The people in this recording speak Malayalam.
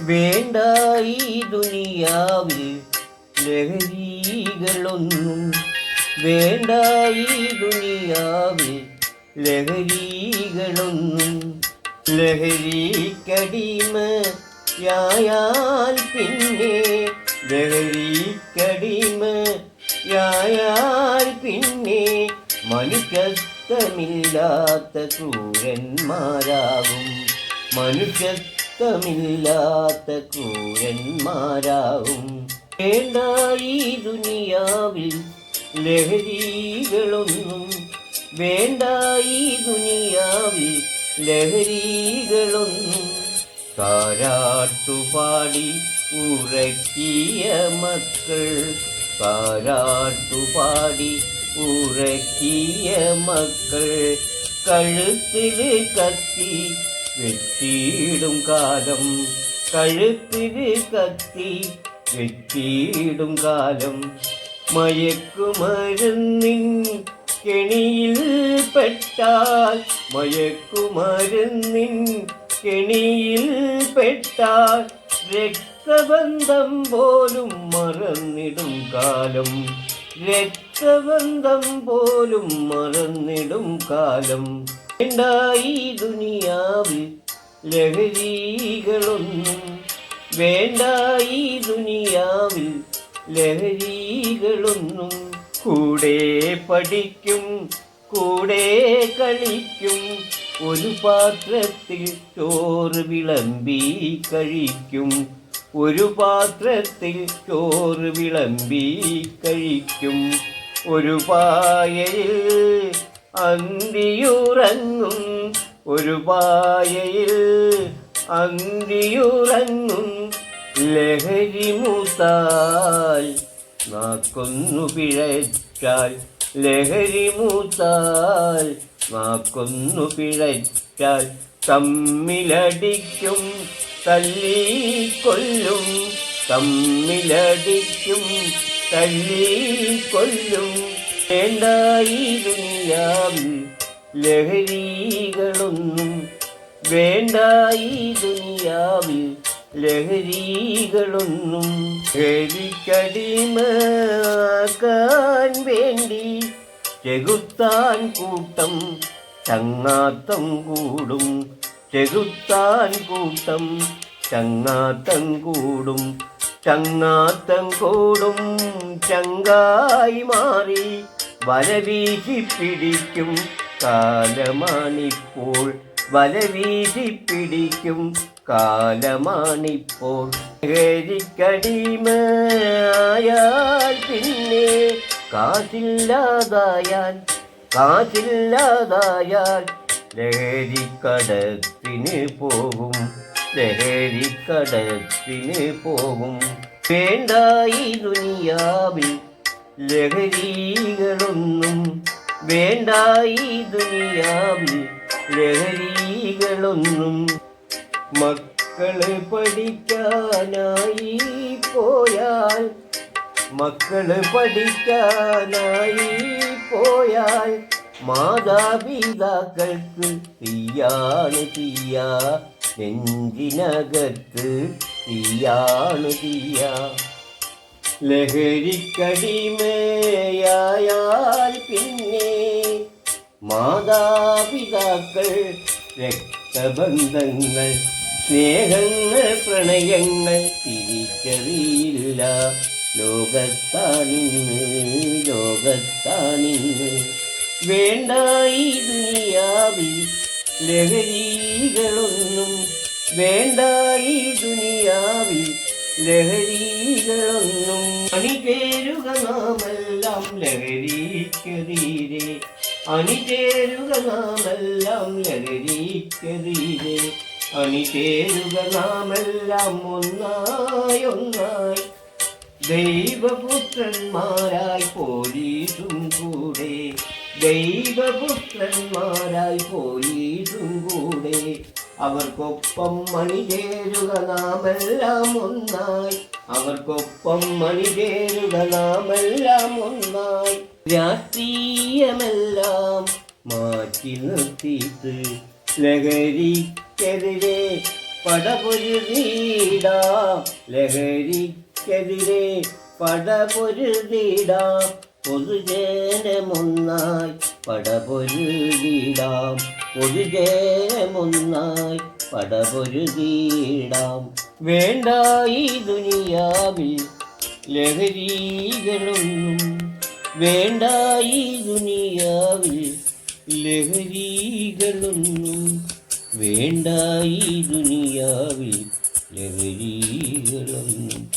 വേണ്ട ഈ ദുനിയാവിൽ ലഹരികളൊന്നും. വേണ്ട ഈ ദുനിയാവിൽ ലഹരികളൊന്നും. ലഹരിക്കടിമയായാൽ പിന്നെ ലഹരിക്കടിമയായാൽ പിന്നെ മനുഷ്യത്വമില്ലാത്ത ക്രൂരന്മാരാകും. മനുഷ്യത്വമില്ലാത്ത കൂരന്മാരാവും. വേണ്ട ഈ ദുനിയാവിൽ ലഹരികളൊന്നും. വേണ്ട ഈ ദുനിയാവിൽ ലഹരികളൊന്നും. താരാട്ടുപാടി ഉറക്കിയ മക്കൾ. താരാട്ടുപാടി ഉറക്കിയ മക്കൾ. കഴുത്തിൽ കത്തി വെട്ടിയിടും കാലം കഴുത്തിന് കത്തി വെട്ടിയിടും കാലം. മയക്കുമരുന്നിൻ കെണിയിൽ പെട്ടാൽ മയക്കുമരുന്നിൻ കെണിയിൽ പെട്ടാൽ രക്തബന്ധം പോലും മറന്നിടും കാലം. രക്തബന്ധം പോലും മറന്നിടും കാലം. ഈ ദുനിയാവിൽ ലഹരികളൊന്നും. വേണ്ട ഈ ദുനിയാവിൽ ലഹരികളൊന്നും. കൂടെ പഠിക്കും കൂടെ കളിക്കും. ഒരു പാത്രത്തിൽ ചോറ് വിളമ്പി കഴിക്കും. ഒരു പാത്രത്തിൽ ചോറ് വിളമ്പി കഴിക്കും. ഒരു പായയിൽ അന്തിയുറങ്ങും ഒരു പായയിൽ അന്തിയുറങ്ങും ലഹരി മൂത്താൽ നാക്കൊന്നു പിഴച്ചാൽ ലഹരി മൂത്താൽ നാക്കൊന്നു പിഴച്ചാൽ തമ്മിലടിക്കും തല്ലിക്കൊല്ലും തമ്മിലടിക്കും തല്ലിക്കൊല്ലും വേണ്ട ഈ ദുനിയാവിൽ ലഹരികളൊന്നും വേണ്ട ഈ ദുനിയാവിൽ ലഹരികളൊന്നും ഹരിക്കടിമാക്കാൻ വേണ്ടി ചെകുത്താൻ കൂട്ടം ചങ്ങാത്തം കൂടും. ചെകുത്താൻ കൂട്ടം ചങ്ങാത്തം കൂടും. ചങ്ങാത്തം കൂടും ചങ്കായി മാറി. വലവീശി പിടിക്കും കാലമാണിപ്പോൾ. വലവീശി പിടിക്കും കാലമാണിപ്പോൾ. ഹരിക്കടിമയാൽ പിന്നെ കാശില്ലാതായാൽ കാശില്ലാതായാൽ ലഹരിക്കടത്തിന് പോകും ലഹരിക്കടത്തിന് പോകും. വേണ്ടായി ദുനിയാവിൽ ലഹരികളൊന്നും വേണ്ട ഈ ദുനിയാവിൽ ലഹരികളൊന്നും മക്കൾ പഠിക്കാനായി പോയാൽ മക്കൾ പഠിക്കാനായി പോയാൽ മാതാപിതാക്കൾക്ക് തീയാണ് തീയ നെഞ്ചിനകത്ത് തീയാണ് തീയ. ലഹരിക്കടിമയായാൽ പിന്നെ മാതാപിതാക്കൾ രക്തബന്ധങ്ങൾ സ്നേഹങ്ങൾ പ്രണയങ്ങൾ തിരിച്ചറിയില്ല. ലോകത്താണിന്ന് ലോകത്താണിന്ന്. വേണ്ട ഈ ദുനിയാവിൽ ലഹരികളൊന്നും വേണ്ട ഈ ദുനിയാവിൽ ലഹരികളൊന്നും അണിചേരുക നാമെല്ലാം ലഹരിക്കെതിരെ അണിചേരുക നാമെല്ലാം ലഹരിക്കെതിരെ അണിചേരുക നാമെല്ലാം ഒന്നായൊന്നായി ഒന്നായി ദൈവപുത്രന്മാരായി പോലീസും കൂടെ. ദൈവപുത്രന്മാരായി പോലീസ് അവർക്കൊപ്പം മണിചേരുക നാമെല്ലാം ഒന്നായി. അവർക്കൊപ്പം മണിചേരുക നാമെല്ലാം ഒന്നായി. രാഷ്ട്രീയമെല്ലാം മാറ്റി നിർത്തിയിട്ട് ലഹരിക്കെതിരെ പടപൊരുതിടാം. ലഹരിക്കെതിരെ പടപൊരുതിടാം. പൊതുജനമൊന്നായി പടപൊരുതിടാം. പൊതുജനമൊന്നായി പടപൊരുതീടാം വേണ്ട ഈ ദുനിയാവിൽ ലഹരികളൊന്നും. വേണ്ട ഈ ദുനിയാവിൽ ലഹരികളൊന്നും. വേണ്ട ഈ ദുനിയാവിൽ ലഹരികളൊന്നും.